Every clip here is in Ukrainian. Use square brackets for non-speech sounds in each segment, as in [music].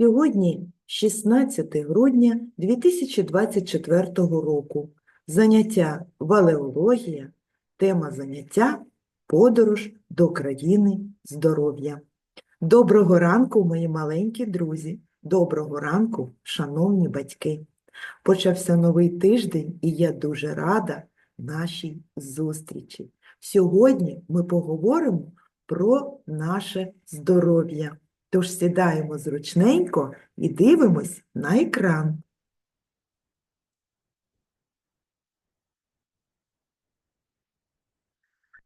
Сьогодні 16 грудня 2024 року. Заняття валеологія, тема заняття подорож до країни здоров'я. Доброго ранку, мої маленькі друзі! Доброго ранку, шановні батьки! Почався новий тиждень, і я дуже рада нашій зустрічі. Сьогодні ми поговоримо про наше здоров'я. Тож сідаємо зручненько і дивимось на екран.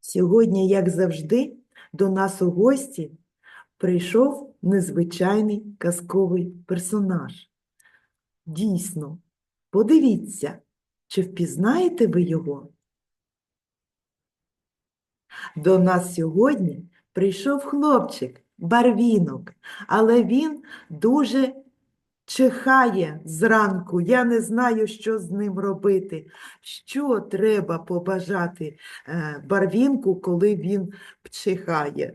Сьогодні, як завжди, до нас у гості прийшов незвичайний казковий персонаж. Дійсно, подивіться, чи впізнаєте ви його? До нас сьогодні прийшов хлопчик, барвінок, але він дуже чихає зранку. Я не знаю, що з ним робити. Що треба побажати е, барвінку, коли він чихає?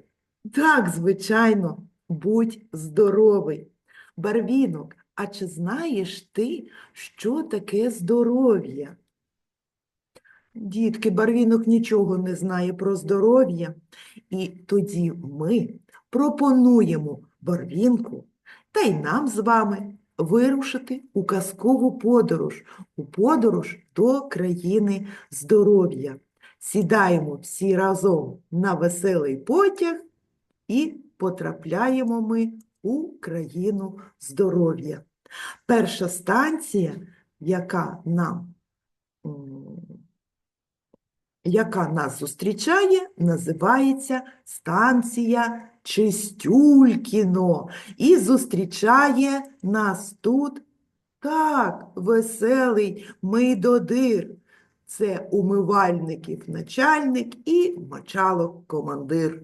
Так, звичайно, будь здоровий. Барвінок, а чи знаєш ти, що таке здоров'я? Дітки, барвінок нічого не знає про здоров'я, і тоді ми пропонуємо барвінку та й нам з вами вирушити у казкову подорож, у подорож до країни здоров'я. Сідаємо всі разом на веселий потяг і потрапляємо ми у країну здоров'я. Перша станція, яка нам яка нас зустрічає, називається станція Чистюлькіно. І зустрічає нас тут так, веселий Мийдодир. Це умивальників начальник і мочалок командир.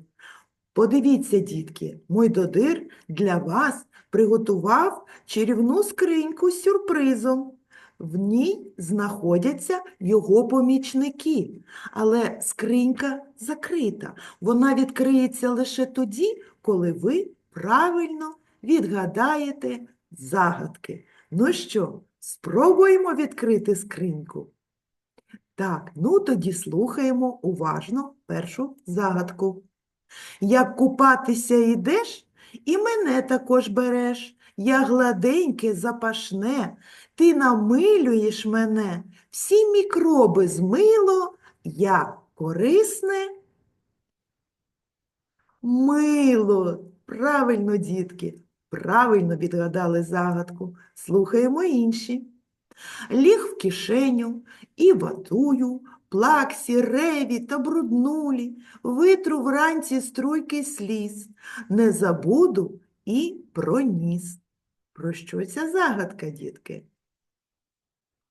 Подивіться, дітки, Мойдодир для вас приготував чарівну скриньку з сюрпризом. В ній знаходяться його помічники, але скринька закрита. Вона відкриється лише тоді, коли ви правильно відгадаєте загадки. Ну що, спробуємо відкрити скриньку? Так, ну тоді слухаємо уважно першу загадку. Як купатися йдеш, і мене також береш. Я гладеньке, запашне, ти намилюєш мене, всі мікроби змило, я корисне. Мило. Правильно, дітки, правильно відгадали загадку. Слухаємо інші. Ліг в кишеню і ватую, плаксі, реві та бруднулі, витру вранці струйки сліз, не забуду і проніс. Про що ця загадка, дітки?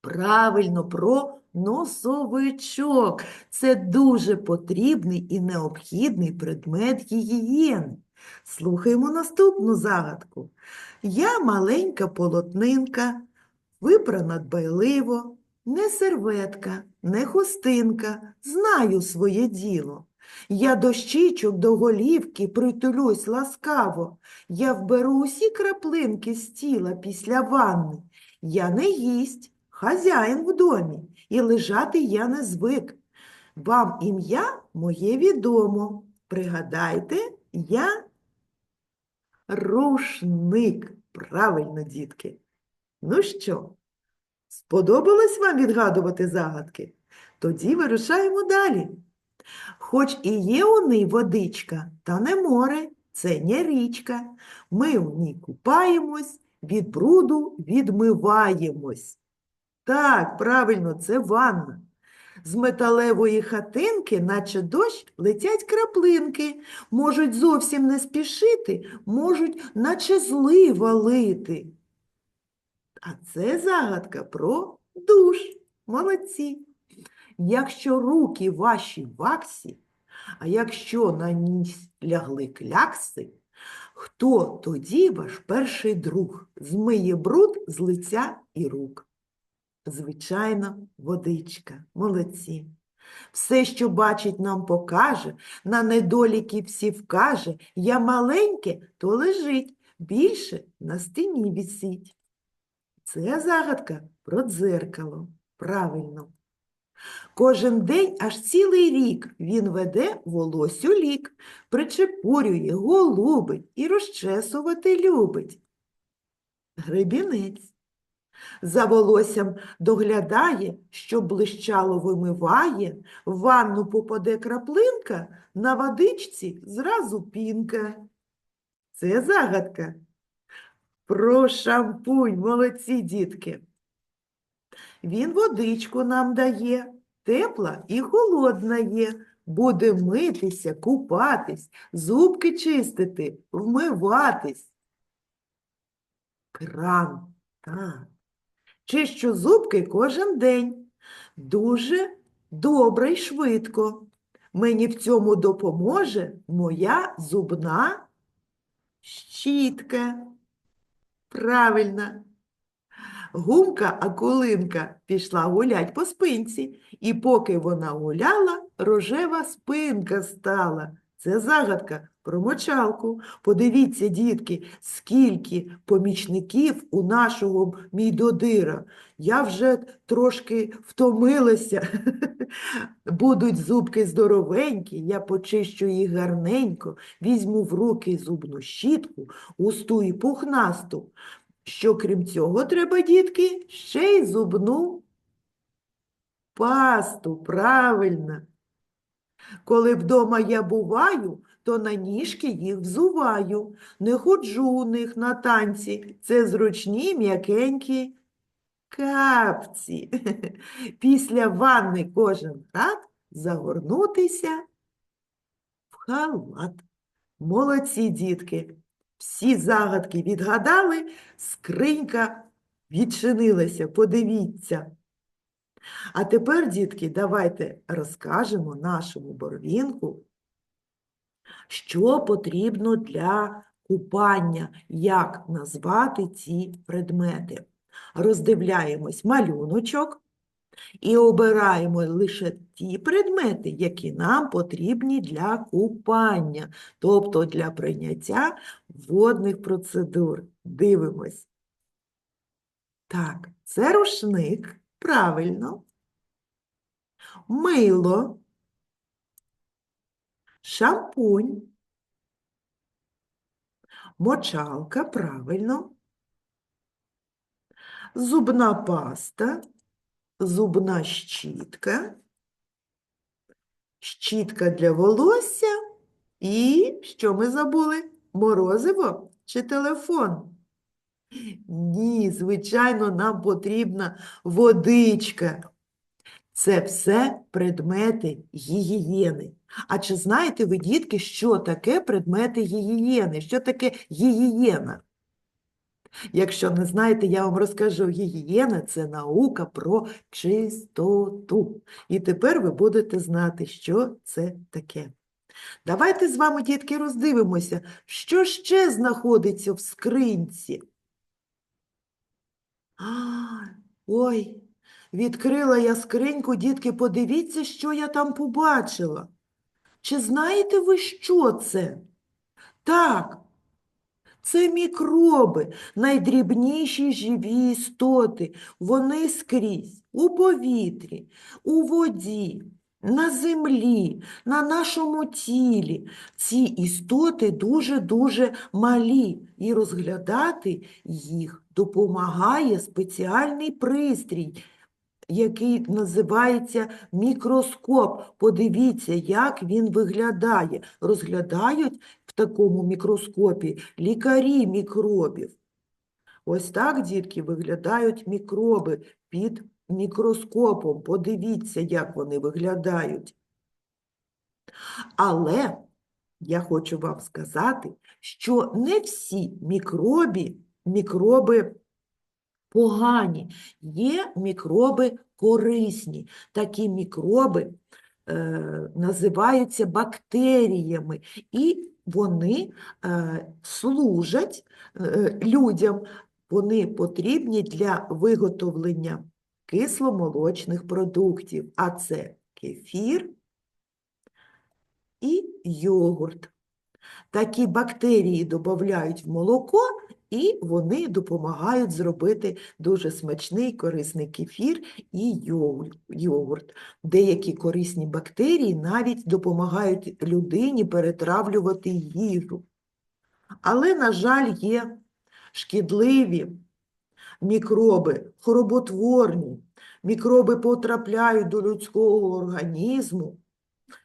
Правильно, про носовичок. Це дуже потрібний і необхідний предмет гігієни. Слухаємо наступну загадку. Я маленька полотнинка, випрана дбайливо, не серветка, не хустинка, знаю своє діло. Я до щічок до голівки притулюсь ласкаво, я вберу усі краплинки з тіла після ванни. Я не гість, хазяїн в домі, і лежати я не звик. Вам ім'я моє відомо. Пригадайте, я рушник. Правильно, дітки. Ну що, сподобалось вам відгадувати загадки? Тоді вирушаємо далі. Хоч і є у ній водичка, та не море, це не річка. Ми в ній купаємось, від бруду відмиваємось. Так, правильно, це ванна. З металевої хатинки, наче дощ, летять краплинки. Можуть зовсім не спішити, можуть, наче зли валити. А це загадка про душ. Молодці. Якщо руки ваші ваксі, а якщо на ніс лягли клякси, хто тоді ваш перший друг змиє бруд з лиця і рук? Звичайно, водичка. Молодці. Все, що бачить, нам покаже, на недоліки всі вкаже. Я маленьке, то лежить, більше на стіні вісить. Це загадка про дзеркало. Правильно. Кожен день аж цілий рік він веде волосю лік, причепурює, голубить і розчесувати любить. Гребінець. За волоссям доглядає, що блищало вимиває, в ванну попаде краплинка, на водичці зразу пінка. Це загадка. Про шампунь, молодці дітки. Він водичку нам дає, тепла і холодна є. Буде митися, купатись, зубки чистити, вмиватись. Кран, так. Чищу зубки кожен день. Дуже добре й швидко. Мені в цьому допоможе моя зубна щітка. Правильно. Гумка Акулинка пішла гулять по спинці, і поки вона гуляла, рожева спинка стала. Це загадка про мочалку. Подивіться, дітки, скільки помічників у нашого мійдодира. Я вже трошки втомилася. [laughs] Будуть зубки здоровенькі, я почищу їх гарненько, візьму в руки зубну щітку, густу і пухнасту. Що крім цього треба, дітки, ще й зубну пасту, правильно. Коли вдома я буваю, то на ніжки їх взуваю. Не ходжу у них на танці. Це зручні м'якенькі капці. [laughs] Після ванни кожен рад загорнутися в халат. Молодці, дітки. Всі загадки відгадали, скринька відчинилася. Подивіться. А тепер, дітки, давайте розкажемо нашому Борвінку, що потрібно для купання, як назвати ці предмети. Роздивляємось малюночок і обираємо лише ті предмети, які нам потрібні для купання, тобто для прийняття водних процедур. Дивимось. Так, це рушник. Правильно. Мило, шампунь, мочалка, правильно. Зубна паста, зубна щітка, щітка для волосся і, що ми забули, морозиво чи телефон? Ні, звичайно, нам потрібна водичка. Це все предмети гігієни. А чи знаєте ви, дітки, що таке предмети гігієни? Що таке гігієна? Якщо не знаєте, я вам розкажу. Гігієна – це наука про чистоту. І тепер ви будете знати, що це таке. Давайте з вами, дітки, роздивимося, що ще знаходиться в скринці. А, ой, відкрила я скриньку, дітки, подивіться, що я там побачила. Чи знаєте ви, що це? Так, це мікроби, найдрібніші живі істоти. Вони скрізь у повітрі, у воді, на землі, на нашому тілі. Ці істоти дуже-дуже малі, і розглядати їх допомагає спеціальний пристрій, який називається мікроскоп. Подивіться, як він виглядає. Розглядають в такому мікроскопі лікарі мікробів. Ось так, дітки, виглядають мікроби під мікроскопом. Подивіться, як вони виглядають. Але я хочу вам сказати, що не всі мікробі, мікроби погані, є мікроби корисні. Такі мікроби е, називаються бактеріями, і вони е, служать е, людям. Вони потрібні для виготовлення кисломолочних продуктів, а це кефір і йогурт. Такі бактерії додають в молоко, і вони допомагають зробити дуже смачний корисний кефір і йогурт-. Деякі корисні бактерії навіть допомагають людині перетравлювати їжу. Але, на жаль, є шкідливі мікроби, хороботворні. Мікроби потрапляють до людського організму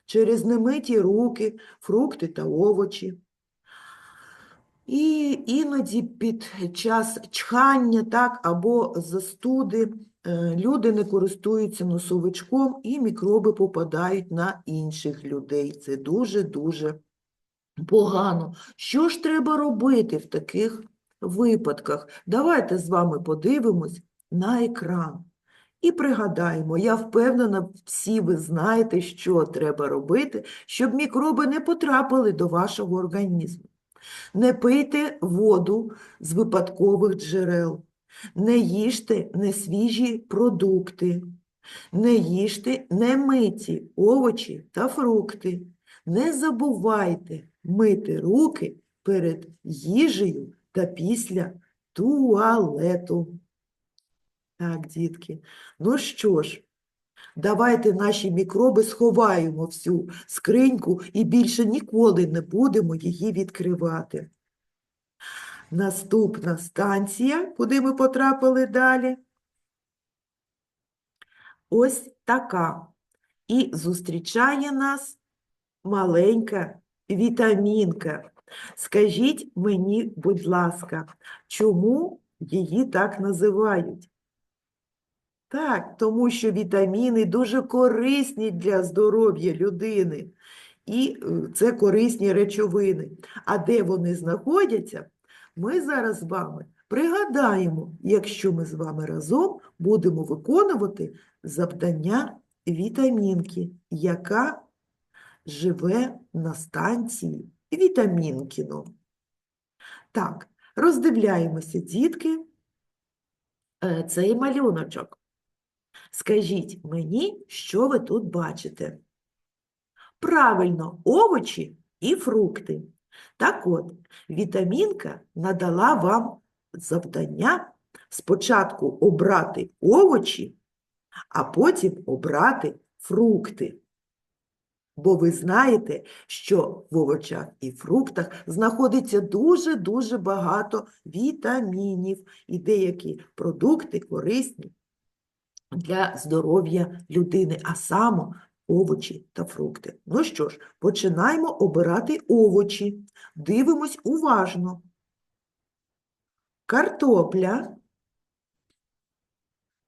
через немиті руки, фрукти та овочі. І іноді під час чхання так, або застуди е, люди не користуються носовичком, і мікроби попадають на інших людей. Це дуже-дуже погано. Що ж треба робити в таких випадках? Давайте з вами подивимось на екран. І пригадаємо, я впевнена, всі ви знаєте, що треба робити, щоб мікроби не потрапили до вашого організму. Не пийте воду з випадкових джерел, не їжте несвіжі продукти, не їжте немиті овочі та фрукти. Не забувайте мити руки перед їжею та після туалету. Так, дітки, ну що ж, давайте наші мікроби сховаємо всю скриньку і більше ніколи не будемо її відкривати. Наступна станція, куди ми потрапили далі, ось така. І зустрічає нас маленька вітамінка. Скажіть мені, будь ласка, чому її так називають? Так, тому що вітаміни дуже корисні для здоров'я людини. І е, це корисні речовини. А де вони знаходяться, ми зараз з вами пригадаємо, якщо ми з вами разом будемо виконувати завдання вітамінки, яка живе на станції Вітамінкіно. Так, роздивляємося, дітки, е, цей малюночок. Скажіть мені, що ви тут бачите? Правильно, овочі і фрукти. Так от, вітамінка надала вам завдання спочатку обрати овочі, а потім обрати фрукти. Бо ви знаєте, що в овочах і фруктах знаходиться дуже-дуже багато вітамінів, і деякі продукти корисні для здоров'я людини, а саме овочі та фрукти. Ну що ж, починаємо обирати овочі. Дивимось уважно. Картопля,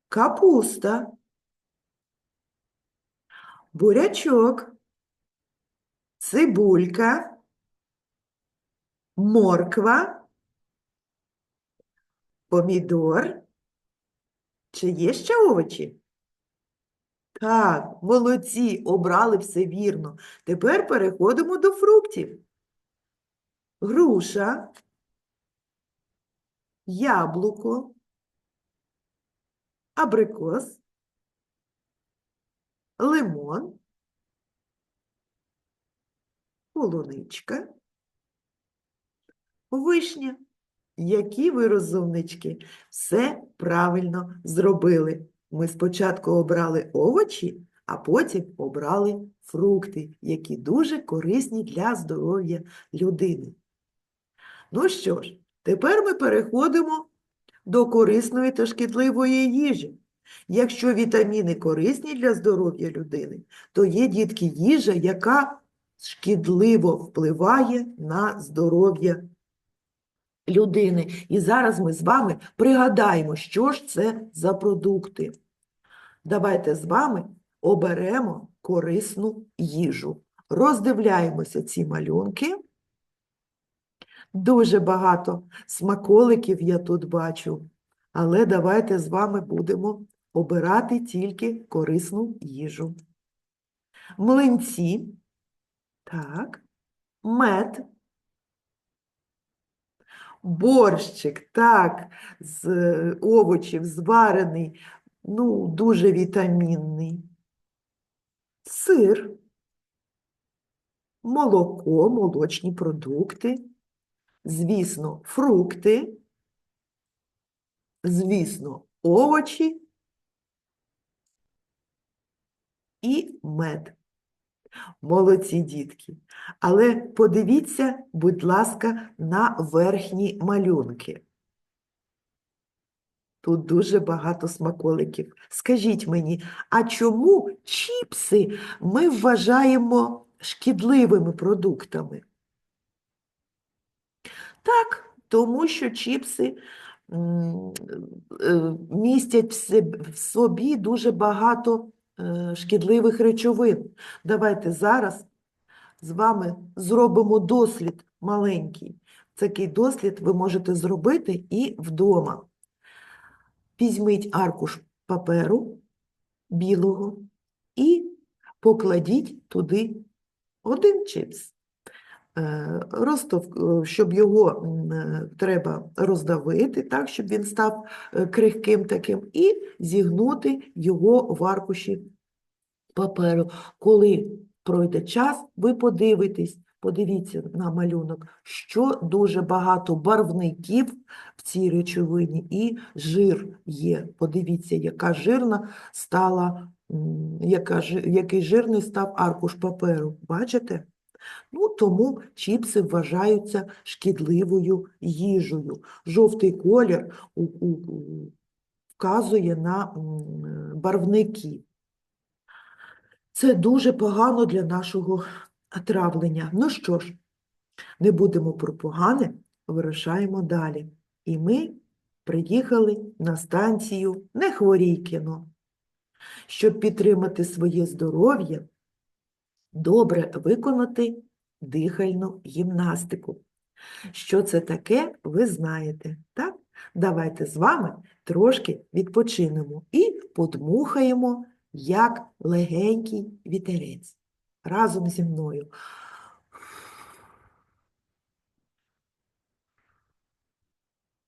капуста, бурячок, цибулька, морква, помідор. Чи є ще овочі? Так, молодці, обрали все вірно. Тепер переходимо до фруктів. Груша, яблуко, абрикос, лимон, полуничка, вишня. Які ви розумнички, все правильно зробили. Ми спочатку обрали овочі, а потім обрали фрукти, які дуже корисні для здоров'я людини. Ну що ж, тепер ми переходимо до корисної та шкідливої їжі. Якщо вітаміни корисні для здоров'я людини, то є, дітки, їжа, яка шкідливо впливає на здоров'я людини. І зараз ми з вами пригадаємо, що ж це за продукти. Давайте з вами оберемо корисну їжу. Роздивляємося ці малюнки. Дуже багато смаколиків я тут бачу, але давайте з вами будемо обирати тільки корисну їжу. Млинці, так, мед, борщик, так, з е, овочів, зварений, ну, дуже вітамінний. Сир, молоко, молочні продукти, звісно, фрукти, звісно, овочі і мед. Молодці дітки. Але подивіться, будь ласка, на верхні малюнки. Тут дуже багато смаколиків. Скажіть мені, а чому чіпси ми вважаємо шкідливими продуктами? Так, тому що чіпси е, містять в собі дуже багато шкідливих речовин. Давайте зараз з вами зробимо дослід маленький. Такий дослід ви можете зробити і вдома. Візьміть аркуш паперу білого і покладіть туди один чипс. Е, розтов- е, щоб його е, треба роздавити, так, щоб він став крихким таким, і зігнути його в аркуші паперу. Коли пройде час, ви подивитесь, подивіться на малюнок, що дуже багато барвників в цій речовині і жир є. Подивіться, яка жирна стала, яка, який жирний став аркуш паперу. Бачите? Ну, тому чіпси вважаються шкідливою їжею. Жовтий колір вказує на барвники. Це дуже погано для нашого травлення. Ну що ж, не будемо про погане, вирушаємо далі. І ми приїхали на станцію Нехворійкіно. Щоб підтримати своє здоров'я, добре виконати дихальну гімнастику. Що це таке, ви знаєте, так? Давайте з вами трошки відпочинемо і подмухаємо, як легенький вітерець. Разом зі мною.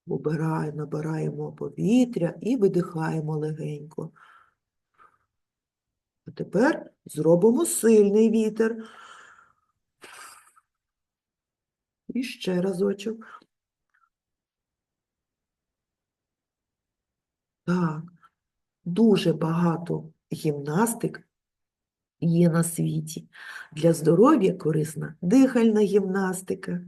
Обираємо, набираємо повітря і видихаємо легенько. А тепер зробимо сильний вітер. І ще разочок. Так, дуже багато гімнастик є на світі. Для здоров'я корисна дихальна гімнастика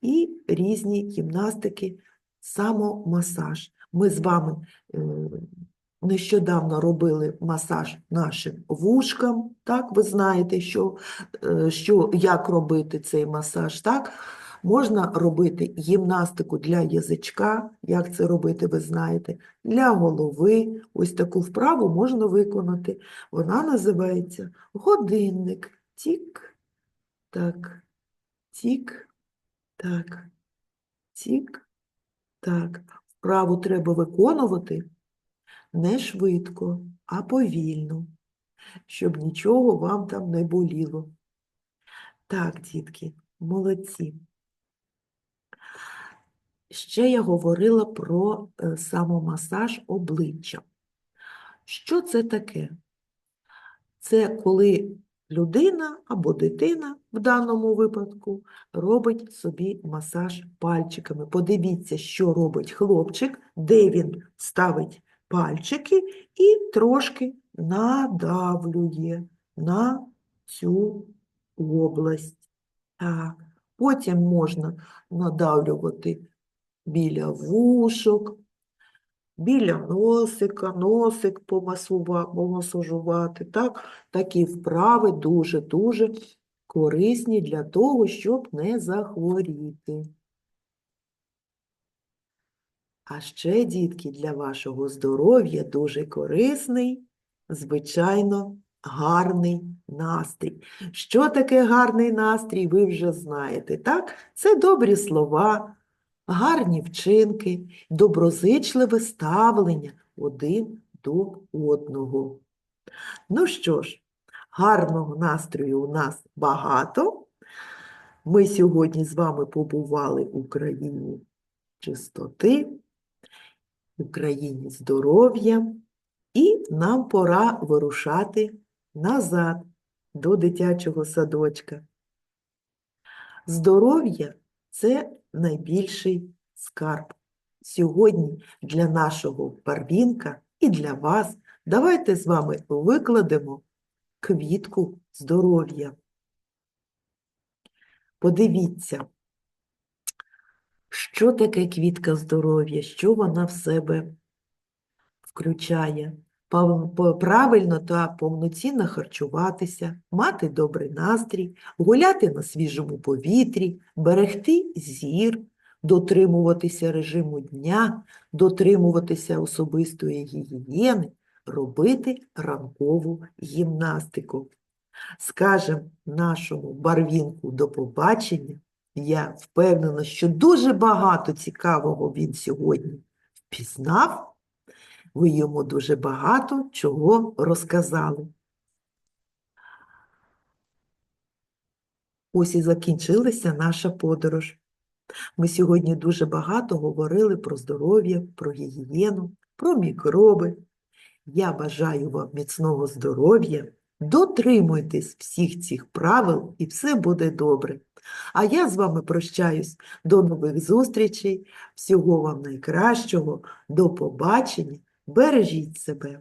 і різні гімнастики, самомасаж. Ми з вами е, нещодавно робили масаж нашим вушкам, так, ви знаєте, що, е, що, як робити цей масаж, так? Можна робити гімнастику для язичка, як це робити, ви знаєте, для голови. Ось таку вправу можна виконати. Вона називається годинник. Тік, так, тік, так, тік, так. Вправу треба виконувати не швидко, а повільно, щоб нічого вам там не боліло. Так, дітки, молодці. Ще я говорила про е, самомасаж обличчя. Що це таке? Це коли людина або дитина в даному випадку робить собі масаж пальчиками. Подивіться, що робить хлопчик, де він ставить пальчики і трошки надавлює на цю область. Так. Потім можна надавлювати біля вушок, біля носика, носик помасажувати. Так? Такі вправи дуже-дуже корисні для того, щоб не захворіти. А ще, дітки, для вашого здоров'я дуже корисний, звичайно, гарний настрій. Що таке гарний настрій, ви вже знаєте, так? Це добрі слова, гарні вчинки, доброзичливе ставлення один до одного. Ну що ж, гарного настрою у нас багато. Ми сьогодні з вами побували в Україні чистоти, Україні здоров'я. І нам пора вирушати назад до дитячого садочка. Здоров'я це найбільший скарб. Сьогодні для нашого барвінка і для вас давайте з вами викладемо квітку здоров'я. Подивіться, що таке квітка здоров'я, що вона в себе включає. Правильно та повноцінно харчуватися, мати добрий настрій, гуляти на свіжому повітрі, берегти зір, дотримуватися режиму дня, дотримуватися особистої гігієни, робити ранкову гімнастику. Скажем нашому барвінку до побачення. Я впевнена, що дуже багато цікавого він сьогодні впізнав. Ви йому дуже багато чого розказали. Ось і закінчилася наша подорож. Ми сьогодні дуже багато говорили про здоров'я, про гігієну, про мікроби. Я бажаю вам міцного здоров'я, дотримуйтесь всіх цих правил і все буде добре. А я з вами прощаюсь. До нових зустрічей. Всього вам найкращого. До побачення. Бережіть себе.